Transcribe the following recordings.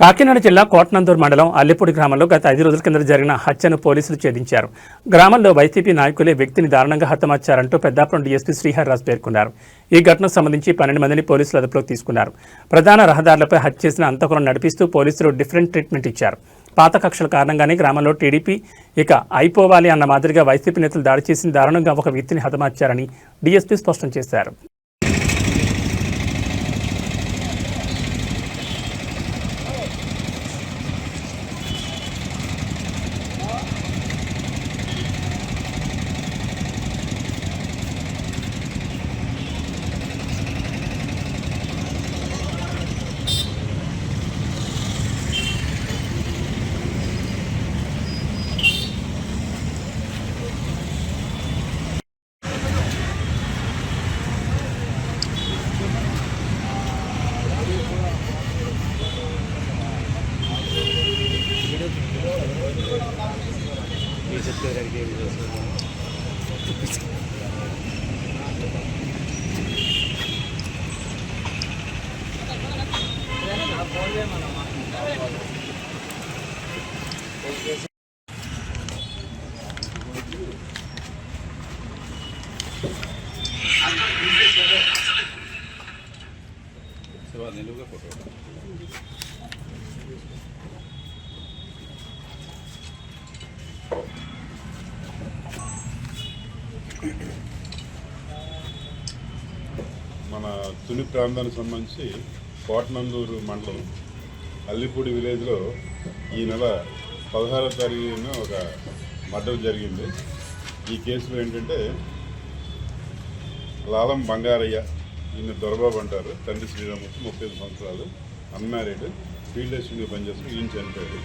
కాకినాడ జిల్లా కోట్నందూర్ మండలం అల్లిపూడి గ్రామంలో గత ఐదు రోజుల కింద జరిగిన హత్యను పోలీసులు ఛేదించారు. గ్రామంలో వైసీపీ నాయకులే వ్యక్తిని దారుణంగా హతమార్చారంటూ పెద్దాపురం డీఎస్పీ శ్రీహర్రాజు పేర్కొన్నారు. ఈ ఘటనకు సంబంధించి పన్నెండు మందిని పోలీసులు అదుపులోకి తీసుకున్నారు. ప్రధాన రహదారులపై హత్య చేసిన అంతకులను నడిపిస్తూ పోలీసులు డిఫరెంట్ ట్రీట్మెంట్ ఇచ్చారు. పాత కక్షల కారణంగానే గ్రామంలో టీడీపీ ఇక అయిపోవాలి అన్న మాదిరిగా వైసీపీ నేతలు దాడి చేసిన దారుణంగా ఒక వ్యక్తిని హతమార్చారని డీఎస్పీ స్పష్టం చేశారు. నిలువుగా కొట్టాడు మన తుని ప్రాంతానికి సంబంధించి కోటనందూరు మండలం అల్లిపూడి విలేజ్లో ఈ నెల పదహారో తారీఖున ఒక మర్డర్ జరిగింది. ఈ కేసులో ఏంటంటే లాలం బంగారయ్య ఈయన దొరబాబు అంటారు. తండ్రి శ్రీరామూర్తి ముప్పై ఐదు సంవత్సరాలు అన్మ్యారీడ్ ఫీల్డ్ అసిస్టెంట్గా పనిచేస్తూ ఈయన చనిపోయాడు.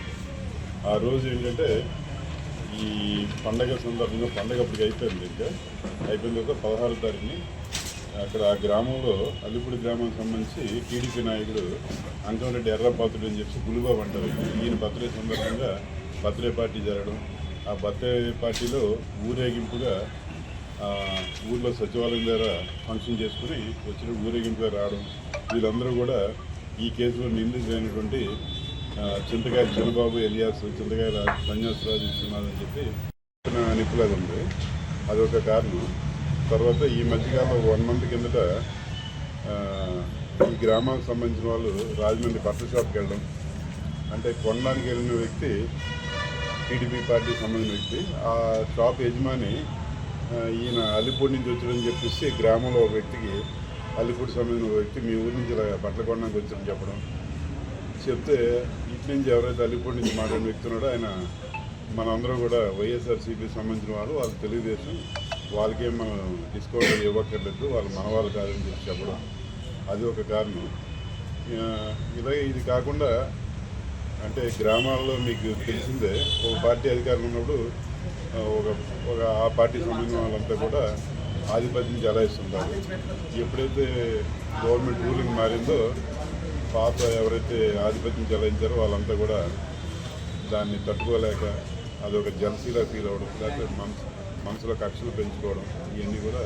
ఆ రోజు ఏంటంటే ఈ పండగ సందర్భంగా పండగ అప్పటికి అయిపోయింది ఇంకా అయిపోయిన తర్వాత పదహారు తారీఖుని అక్కడ ఆ గ్రామంలో అల్లిపూడి గ్రామానికి సంబంధించి టీడీపీ నాయకుడు అంకంరెడ్డి ఎర్రపాత్రుడు అని చెప్పి గులుబాబు అంటారు. ఈయన బర్త్డే సందర్భంగా బర్త్డే పార్టీ జరగడం. ఆ బర్త్డే పార్టీలో ఊరేగింపుగా ఊర్లో సచివాలయం దగ్గర ఫంక్షన్ చేసుకుని వచ్చిన ఊరేగింపుగా రావడం. వీళ్ళందరూ కూడా ఈ కేసులో నిందితులైనటువంటి చింతకాయ చంద్రబాబు ఎలియాస్ చింతకాయ సన్యాసరాజు విశ్వనాథ్ అని చెప్పి నిప్పులేదు ఉంది. అదొక కారణం. తర్వాత ఈ మధ్యకాలంలో వన్ మంత్ కిందట ఈ గ్రామానికి సంబంధించిన వాళ్ళు రాజమండ్రి బట్టల షాప్కి వెళ్ళడం అంటే కొనడానికి వెళ్ళిన వ్యక్తి టీడీపీ పార్టీకి సంబంధించిన వ్యక్తి ఆ షాప్ యజమాని ఈయన అలిపూడి నుంచి వచ్చాడని చెప్పేసి గ్రామంలో ఒక వ్యక్తికి అలిపూడి సంబంధించిన వ్యక్తి మీ ఊరి నుంచి ఇలా బట్టలు కొనడానికి వచ్చాడని చెప్పడం చెప్తే ఇటు నుంచి ఎవరైతే అల్లిపూడి నుంచి మాట్లాడిన వ్యక్తి ఉన్నాడో ఆయన మనందరం కూడా వైఎస్ఆర్సీపీ సంబంధించిన వాళ్ళు వాళ్ళు తెలుగుదేశం వాళ్ళకేం మనం డిస్కౌంట్ ఇవ్వక్కర్లేదు వాళ్ళు మన వాళ్ళు కాదని చెప్పి చెప్పడం అది ఒక కారణం. ఇలాగే ఇది కాకుండా అంటే గ్రామాల్లో మీకు తెలిసిందే ఒక పార్టీ అధికారులు ఉన్నప్పుడు ఒక ఒక ఆ పార్టీ సంబంధించిన వాళ్ళంతా కూడా ఆధిపత్యం చెలాయిస్తుంటారు. ఎప్పుడైతే గవర్నమెంట్ రూలింగ్ మారిందో పాత ఎవరైతే ఆధిపత్యం చెలాయించారో వాళ్ళంతా కూడా దాన్ని తట్టుకోలేక అదొక జలసీలా ఫీల్ అవ్వడం లేకపోతే మనసు మనసులో కక్షలు పెంచుకోవడం ఇవన్నీ కూడా